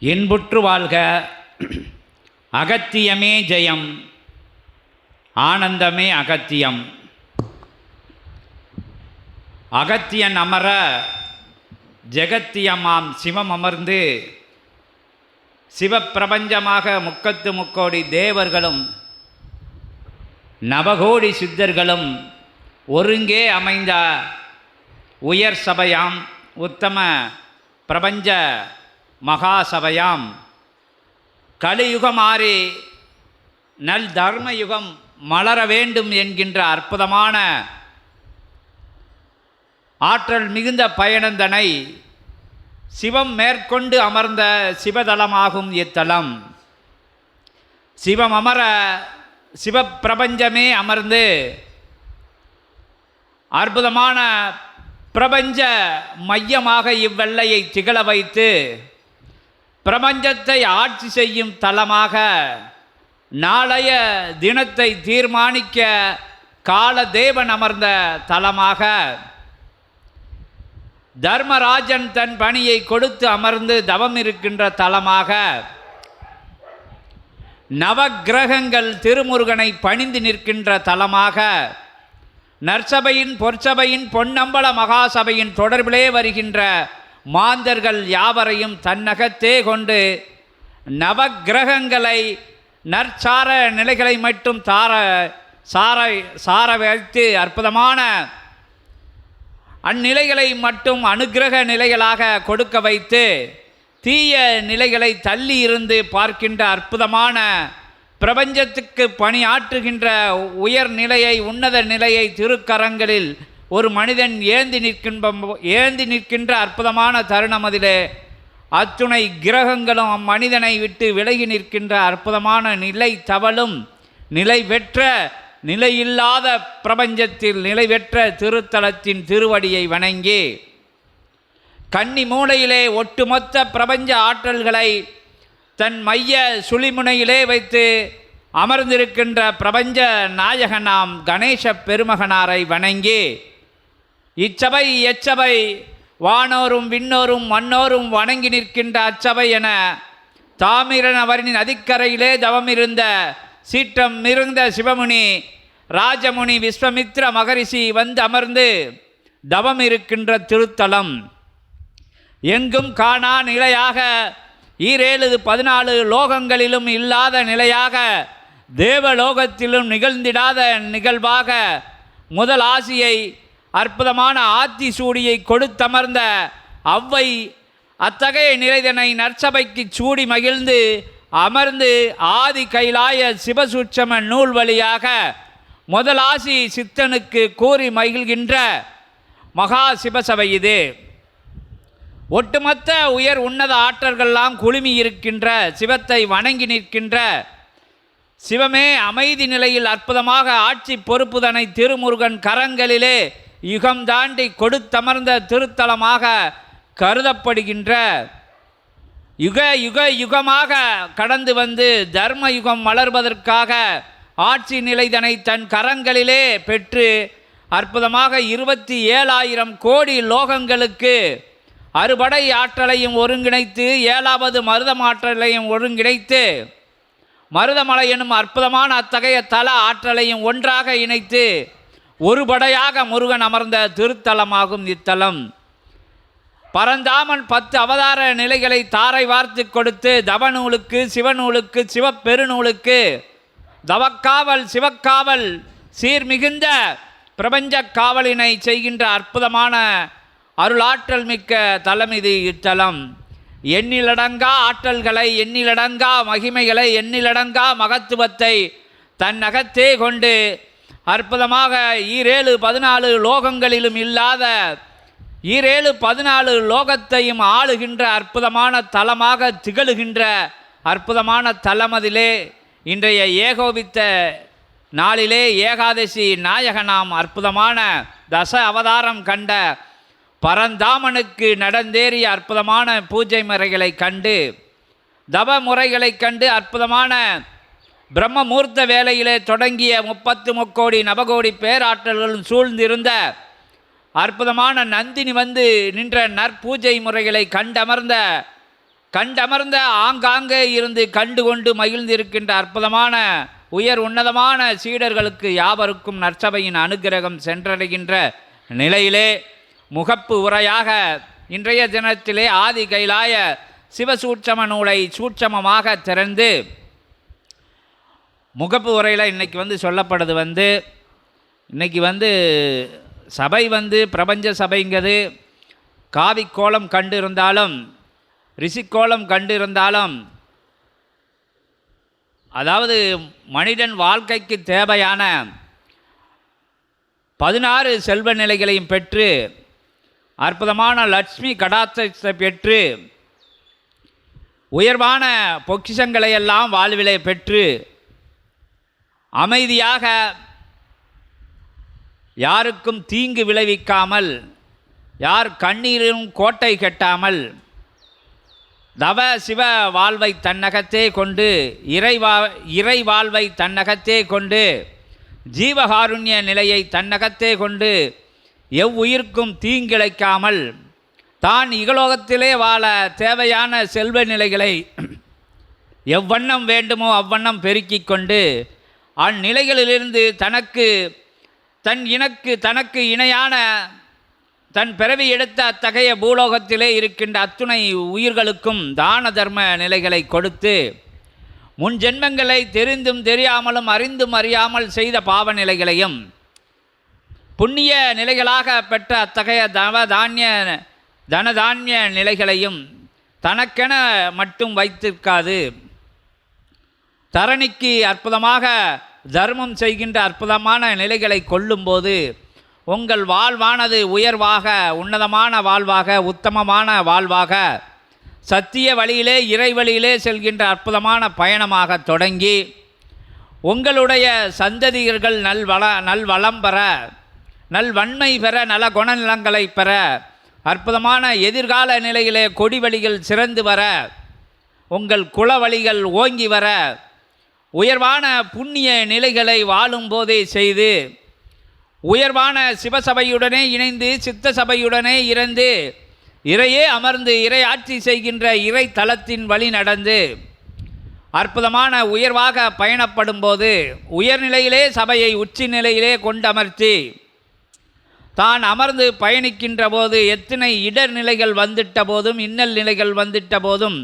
இன்புற்று வாழ்க. அகத்தியமே ஜெயம். ஆனந்தமே அகத்தியம். அகத்தியன் அமர ஜெகத்தியமாம் சிவம் அமர்ந்து சிவப்பிரபஞ்சமாக முக்கத்து முக்கோடி தேவர்களும் நவகோடி சித்தர்களும் ஒருங்கே அமைந்த உயர் சபையாம் உத்தம பிரபஞ்ச மகாசபையாம். கலியுகம் மாறி நல் தர்மயுகம் மலர வேண்டும் என்கின்ற அற்புதமான ஆற்றல் மிகுந்த பயணந்தனை சிவம் மேற்கொண்டு அமர்ந்த சிவதலமாகும் இத்தலம். சிவம் அமர சிவப்பிரபஞ்சமே அமர்ந்து அற்புதமான பிரபஞ்ச மையமாக இவ்வெல்லையை திகழ வைத்து பிரபஞ்சத்தை ஆட்சி செய்யும் தலமாக நாளைய தினத்தை தீர்மானிக்க கால தேவன் அமர்ந்த தலமாக தர்மராஜன் தன் பணியை கொடுத்து அமர்ந்து தவம் இருக்கின்ற தலமாக நவக்கிரகங்கள் திருமுருகனை பணிந்து நிற்கின்ற தலமாக நற்சபையின் பொற்சபையின் பொன்னம்பல மகாசபையின் தொடர்பிலே வருகின்ற மாந்தர்கள் யாவரையும் தன்னகத்தே கொண்டு நவக்கிரகங்களை நற்சார நிலைகளை மட்டும் தார சார சார வைத்து அற்புதமான அந்நிலைகளை மட்டும் அனுக்கிரக நிலைகளாக கொடுக்க வைத்து தீய நிலைகளை தள்ளி இருந்து பார்க்கின்ற அற்புதமான பிரபஞ்சத்துக்கு பணியாற்றுகின்ற உயர் நிலையை உன்னத நிலையை திருக்கரங்களில் ஒரு மனிதன் ஏந்தி நிற்கின்ற ஏந்தி நிற்கின்ற அற்புதமான தருணம் அதிலே அத்துணை கிரகங்களும் அம்மனிதனை விட்டு விலகி நிற்கின்ற அற்புதமான நிலை தவளும் நிலை பெற்ற நிலையில்லாத பிரபஞ்சத்தில் நிலை பெற்ற திருத்தலத்தின் திருவடியை வணங்கி கன்னி மூலையிலே ஒட்டுமொத்த பிரபஞ்ச ஆற்றல்களை தன் மைய சுழிமுனையிலே வைத்து அமர்ந்திருக்கின்ற பிரபஞ்ச நாயகனாம் கணேச பெருமகனாரை வணங்கி இச்சபை எச்சபை வானோரும் விண்ணோரும் மண்ணோரும் வணங்கி நிற்கின்ற அச்சபை என தாமிரன் அவரின் அதிக்கரையிலே தவமிருந்த சீற்றம் மிருந்த சிவமுனி ராஜமுனி விஸ்வமித்ர மகரிஷி வந்து அமர்ந்து தவம் இருக்கின்ற திருத்தலம். எங்கும் காணா நிலையாக ஈரேழு பதினாலு லோகங்களிலும் இல்லாத நிலையாக தேவலோகத்திலும் நிகழ்ந்திடாத நிகழ்வாக முதல் ஆசியை அற்புதமான ஆத்தி சூடியை கொடுத்தமர்ந்த அவ்வை அத்தகைய நிலைதனை நற்சபைக்கு சூடி மகிழ்ந்து அமர்ந்து ஆதி கைலாய சிவசூட்சம நூல் வழியாக முதலாசி சித்தனுக்கு கூறி மகிழ்கின்ற மகா சிவசபை இது. ஒட்டுமொத்த உயர் உன்னத ஆற்றல்கள்லாம் குழுமி இருக்கின்ற சிவத்தை வணங்கி நிற்கின்ற சிவமே அமைதி நிலையில் அற்புதமாக ஆட்சி பொறுப்புதனை திருமுருகன் கரங்களிலே யுகம் தாண்டி கொடுத்தமர்ந்த திருத்தலமாக கருதப்படுகின்ற யுக யுக யுகமாக கடந்து வந்து தர்ம யுகம் மலர்வதற்காக ஆட்சி நிலைதனை தன் கரங்களிலே பெற்று அற்புதமாக இருபத்தி ஏழாயிரம் கோடி லோகங்களுக்கு அறுபடை ஆற்றலையும் ஒருங்கிணைத்து ஏழாவது மருதம் ஆற்றலையும் ஒருங்கிணைத்து மருதமலை எனும் அற்புதமான அத்தகைய தல ஆற்றலையும் ஒன்றாக இணைத்து ஒரு படையாக முருகன் அமர்ந்த திருத்தலமாகும் இத்தலம். பரந்தாமன் பத்து அவதார நிலைகளை தாரை வார்த்து கொடுத்து தவநூலுக்கு சிவநூலுக்கு சிவப்பெருநூலுக்கு தவக்காவல் சிவக்காவல் சீர்மிகுந்த பிரபஞ்ச காவலினை செய்கின்ற அற்புதமான அருளாற்றல் மிக்க தலம் இது இத்தலம். எண்ணிலடங்கா ஆற்றல்களை எண்ணிலடங்கா மகிமைகளை எண்ணிலடங்கா மகத்துவத்தை தன் அகத்தே கொண்டு அற்புதமாக ஈரேழு பதினாலு லோகங்களிலும் இல்லாத ஈரேழு பதினாலு லோகத்தையும் ஆளுகின்ற அற்புதமான தலமாக திகழுகின்ற அற்புதமான தலமதிலே இன்றைய ஏகோபித்த நாளிலே ஏகாதசி நாயகனாம் அற்புதமான தச அவதாரம் கண்ட பரந்தாமனுக்கு நடந்தேறிய அற்புதமான பூஜை முறைகளை கண்டு தவ முறைகளை கண்டு அற்புதமான பிரம்மமூர்த்த வேலையிலே தொடங்கிய முப்பத்து முக்கோடி நவகோடி பேராற்றல்களும் சூழ்ந்திருந்த அற்புதமான நந்தினி வந்து நின்ற நற்பூஜை முறைகளை கண்டமர்ந்த கண்டமர்ந்த ஆங்காங்கே இருந்து கண்டு கொண்டு மகிழ்ந்திருக்கின்ற அற்புதமான உயர் உன்னதமான சீடர்களுக்கு யாவருக்கும் நற்சபையின் அனுக்கிரகம் சென்றடைகின்ற நிலையிலே முகப்பு உரையாக இன்றைய தினத்திலே ஆதி கைலாய சிவசூட்சம நூலை சூட்சமமாக திறந்து முகப்பு உரையில் இன்றைக்கி வந்து சொல்லப்படுது வந்து இன்னைக்கு வந்து சபை வந்து பிரபஞ்ச சபைங்கிறது காவி கோலம் கண்டு இருந்தாலும் ரிஷிக்கோலம் கண்டு இருந்தாலும் அதாவது மனிதன் வாழ்க்கைக்கு தேவையான பதினாறு செல்வ நிலைகளையும் பெற்று அற்புதமான லட்சுமி கடாட்சத்தை பெற்று உயர்வான பொக்கிஷங்களை எல்லாம் பெற்று அமைதியாக யாருக்கும் தீங்கு விளைவிக்காமல் யார் கண்ணீரிலும் கோட்டை கட்டாமல் தவ சிவ வாழ்வை தன்னகத்தே கொண்டு இறைவா இறை வாழ்வை தன்னகத்தே கொண்டு ஜீவகாருண்ய நிலையை தன்னகத்தே கொண்டு எவ்வுயிர்க்கும் தீங்கிழைக்காமல் தான் இகலோகத்திலே வாழ தேவையான செல்வ நிலைகளை எவ்வண்ணம் வேண்டுமோ அவ்வண்ணம் பெருக்கிக் கொண்டு அந்நிலைகளிலிருந்து தனக்கு தன் இனக்கு தனக்கு இணையான தன் பிறவி எடுத்த அத்தகைய பூலோகத்திலே இருக்கின்ற அத்துணை உயிர்களுக்கும் தான தர்ம நிலைகளை கொடுத்து முன் ஜென்மங்களை தெரிந்தும் தெரியாமலும் அறிந்தும் அறியாமல் செய்த பாவ நிலைகளையும் புண்ணிய நிலைகளாக பெற்ற அத்தகைய தவ தானிய தனதானிய நிலைகளையும் தனக்கென மட்டும் வைத்திருக்காது. தரணிக்கு அற்புதமாக தர்மம் செய்கின்ற அற்புதமான நிலைகளை கொள்ளும்போது உங்கள் வாழ்வானது உயர்வாக உன்னதமான வாழ்வாக உத்தமமான வாழ்வாக சத்திய வழியிலே இறை வழியிலே செல்கின்ற அற்புதமான பயணமாக தொடங்கி உங்களுடைய சந்ததியர்கள் நல்வள நல்வளம் பெற நல்வன்மை பெற நல குணநலங்களை பெற அற்புதமான எதிர்கால நிலையிலே கொடிவழிகள் சிறந்து வர உங்கள் குல வழிகள் ஓங்கி வர உயர்வான புண்ணிய நிலைகளை வாழும் போதே செய்து உயர்வான சிவசபையுடனே இணைந்து சித்த சபையுடனே இருந்து இறையே அமர்ந்து இறை ஆட்சி செய்கின்ற இறை தளத்தின் வழி நடந்து அற்புதமான உயர்வாக பயணப்படும் போது உயர்நிலையிலே சபையை உச்சி நிலையிலே கொண்டமர்த்தி தான் அமர்ந்து பயணிக்கின்ற போது எத்தனை இடர் நிலைகள் வந்துட்ட போதும் இன்னல் நிலைகள் வந்துட்ட போதும்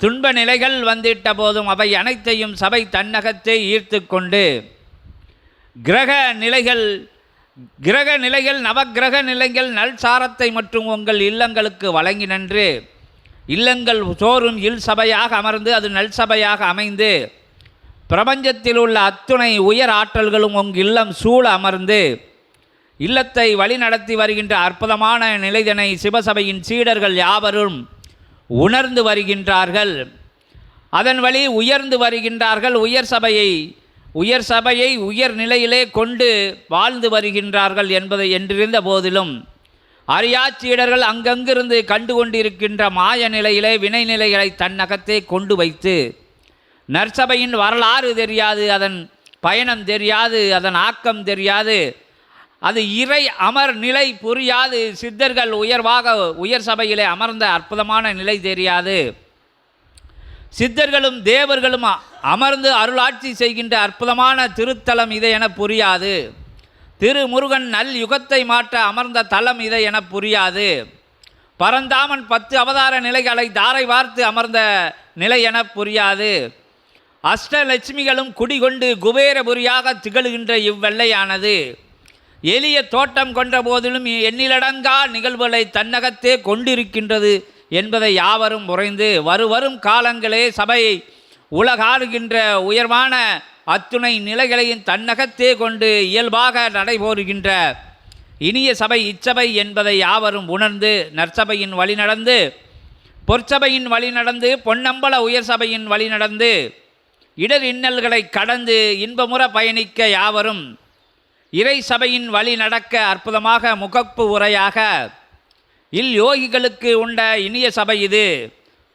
துன்ப நிலைகள் வந்திட்ட போதும் அவை அனைத்தையும் சபை தன்னகத்தை ஈர்த்து கொண்டு கிரக நிலைகள் கிரக நிலைகள் நவக்கிரக நிலைகள் நல்சாரத்தை மற்றும் உங்கள் இல்லங்களுக்கு வழங்கி நின்று இல்லங்கள் சோறும் இல் சபையாக அமர்ந்து அது நல் சபையாக அமைந்து பிரபஞ்சத்தில் உள்ள அத்துணை உயர் ஆற்றல்களும் உங்கள் இல்லம் சூழ அமர்ந்து இல்லத்தை வழிநடத்தி வருகின்ற அற்புதமான நிலைதனை சிவசபையின் சீடர்கள் யாவரும் உணர்ந்து வருகின்றார்கள். அதன் வழி உயர்ந்து வருகின்றார்கள். உயர் சபையை உயர் சபையை உயர் நிலையிலே கொண்டு வாழ்ந்து வருகின்றார்கள் என்பதை என்றிருந்த போதிலும் அரியாச்சீடர்கள் அங்கங்கிருந்து கண்டு கொண்டிருக்கின்ற மாய நிலையிலே வினை நிலைகளை தன்னகத்தே கொண்டு வைத்து நற்சபையின் வரலாறு தெரியாது அதன் பயணம் தெரியாது அதன் ஆக்கம் தெரியாது அது இறை அமர் நிலை புரியாது. சித்தர்கள் உயர்வாக உயர் சபையிலே அமர்ந்த அற்புதமான நிலை தெரியாது. சித்தர்களும் தேவர்களும் அமர்ந்து அருளாட்சி செய்கின்ற அற்புதமான திருத்தலம் இதை என புரியாது. திருமுருகன் நல் யுகத்தை மாற்ற அமர்ந்த தலம் இதை என புரியாது. பரந்தாமன் பத்து அவதார நிலைகளை தாரை வார்த்து அமர்ந்த நிலை என புரியாது. அஷ்டலட்சுமிகளும் குடிகொண்டு குபேரபுரியாக திகழ்கின்ற இவ்வெள்ளையானது. எளிய தோட்டம் கொண்ட போதிலும் எண்ணிலடங்கா நிகழ்வுகளை தன்னகத்தே கொண்டிருக்கின்றது என்பதை யாவரும் உறைந்து வருவரும் காலங்களே சபையை உலகாடுகின்ற உயர்வான அத்துணை நிலைகளையும் தன்னகத்தே கொண்டு இயல்பாக நடைபோறுகின்ற இனிய சபை இச்சபை என்பதை யாவரும் உணர்ந்து நற்சபையின் வழி நடந்து பொற்சபையின் வழி நடந்து பொன்னம்பல உயர் சபையின் வழி நடந்து இடர் இன்னல்களை கடந்து இன்பமுற பயணிக்க யாவரும் இறை சபையின் வழி நடக்க அற்புதமாக முகப்பு உரையாக இல் யோகிகளுக்கு உண்ட இனிய சபை இது.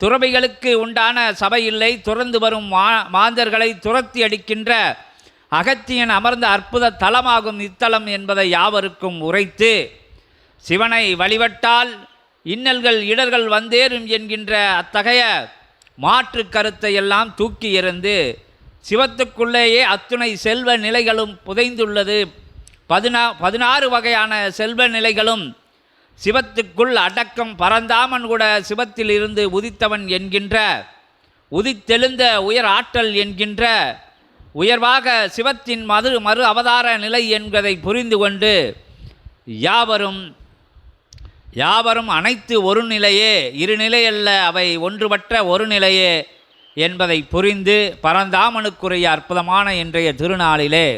துறவிகளுக்கு உண்டான சபை இல்லை. துறந்து வரும் மா மாந்தர்களை துரத்தி அடிக்கின்ற அகத்தியன் அமர்ந்த அற்புத தலமாகும் இத்தலம் என்பதை யாவருக்கும் உரைத்து சிவனை வழிபட்டால் இன்னல்கள் இடர்கள் வந்தேறும் என்கின்ற அத்தகைய மாற்று கருத்தை எல்லாம் தூக்கி எறிந்து சிவத்துக்குள்ளேயே அத்துணை செல்வ நிலைகளும் புதைந்துள்ளது. பதினா பதினாறு வகையான செல்வ நிலைகளும் சிவத்துக்குள் அடக்கம் பரந்தாமன் கூட சிவத்தில் இருந்து உதித்தவன் என்கின்ற உதித்தெழுந்த உயர் ஆற்றல் என்கின்ற உயர்வாக சிவத்தின் மது மறு அவதார நிலை என்பதை புரிந்து கொண்டு யாவரும் யாவரும் அனைத்து ஒரு நிலையே இரு நிலையல்ல அவை ஒன்றுபற்ற ஒரு நிலையே என்பதை புரிந்து பரந்தாமனுக்குரிய அற்புதமான இன்றைய திருநாளிலே